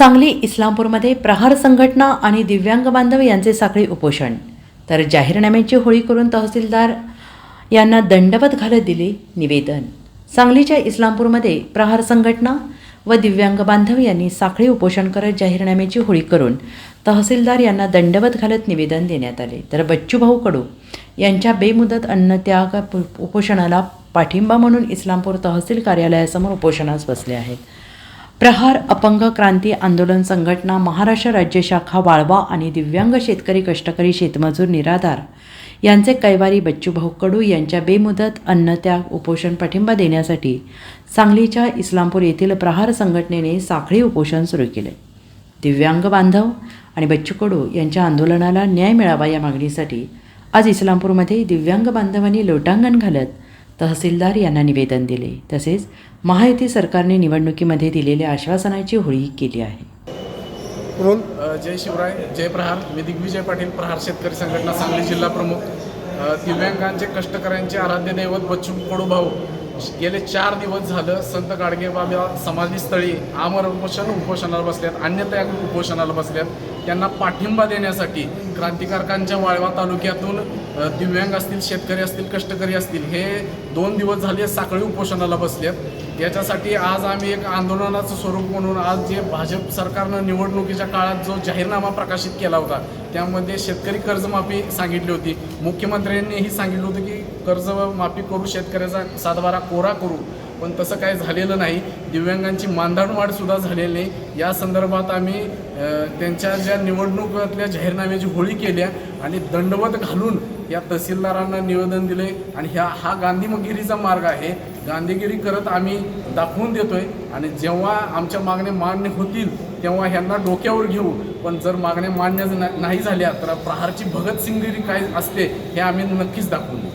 सांगली इस्लामपूरमध्ये प्रहार संघटना आणि दिव्यांग बांधव यांचे साखळी उपोषण. तर जाहीरनाम्याची होळी करून तहसीलदार यांना दंडवत घालत दिले निवेदन. सांगलीच्या इस्लामपूरमध्ये प्रहार संघटना व दिव्यांग बांधव यांनी साखळी उपोषण करत जाहीरनाम्याची होळी करून तहसीलदार यांना दंडवत घालत निवेदन देण्यात आले. तर बच्चूभाऊ कडू यांच्या बेमुदत अन्नत्याग पु- उपोषणाला पाठिंबा म्हणून इस्लामपूर तहसील कार्यालयासमोर उपोषणास बसले आहेत. प्रहार अपंग क्रांती आंदोलन संघटना महाराष्ट्र राज्य शाखा वाळवा आणि दिव्यांग शेतकरी कष्टकरी शेतमजूर निराधार यांचे कैवारी बच्चूभाऊ कडू यांच्या बेमुदत अन्नत्याग उपोषण पाठिंबा देण्यासाठी सांगलीच्या इस्लामपूर येथील प्रहार संघटनेने साखळी उपोषण सुरू केले. दिव्यांग बांधव आणि बच्चू कडू यांच्या आंदोलनाला न्याय मिळावा या मागणीसाठी आज इस्लामपूरमध्ये दिव्यांग बांधवांनी लोटांगण घालत तहसीलदार यांना निवेदन दिले. तसेच महायुती सरकारने निवडणुकीमध्ये दिलेल्या आश्वासनाची होळी केली आहे. जय शिवराय जय प्रहार. मी दिग्विजय पाटील प्रहार शेतकरी संघटना सांगली जिल्हा प्रमुख. दिव्यांगांचे कष्टकऱ्यांचे आराध्य दैवत बच्चू कडूभाऊ. गेले चार दिवस झालं संत गाडगे बाबा समाधीस्थळी आमर उपोषण उपोषणाला बसल्यात अन्यथा उपोषणाला बसल्यात त्यांना पाठिंबा देण्यासाठी क्रांतिकारकांच्या वाळवा तालुक्यातून दिव्यांग असतील शेतकरी असतील कष्टकरी असतील हे दोन दिवस झाले साखळी उपोषणाला बसलेत. याच्यासाठी आज आम्ही एक आंदोलनाचं स्वरूप म्हणून आज जे भाजप सरकारनं निवडणुकीच्या काळात जो जाहीरनामा प्रकाशित केला होता त्यामध्ये शेतकरी कर्जमाफी सांगितली होती. मुख्यमंत्र्यांनीही सांगितलं होतं की कर्जमाफी करू शेतकऱ्याचा सातबारा कोरा करू. पण तसं काय झालेलं नाही. दिव्यांगांची मानधनवाढसुद्धा झालेली नाही. या संदर्भात आम्ही त्यांच्या ज्या निवडणुकातल्या जाहीरनाम्याची होळी केल्या आणि दंडवत घालून या तहसीलदारांना निवेदन दिले. आणि ह्या हा गांधीगिरीचा मार्ग आहे. गांधीगिरी करत आम्ही दाखवून देतोय. आणि जेव्हा आमच्या मागण्या मान्य होतील तेव्हा ह्यांना डोक्यावर घेऊ. पण जर मागण्या मान्य नाही झाल्या तर प्रहारची भगतसिंगगिरी काय असते हे आम्ही नक्कीच दाखवून देऊ.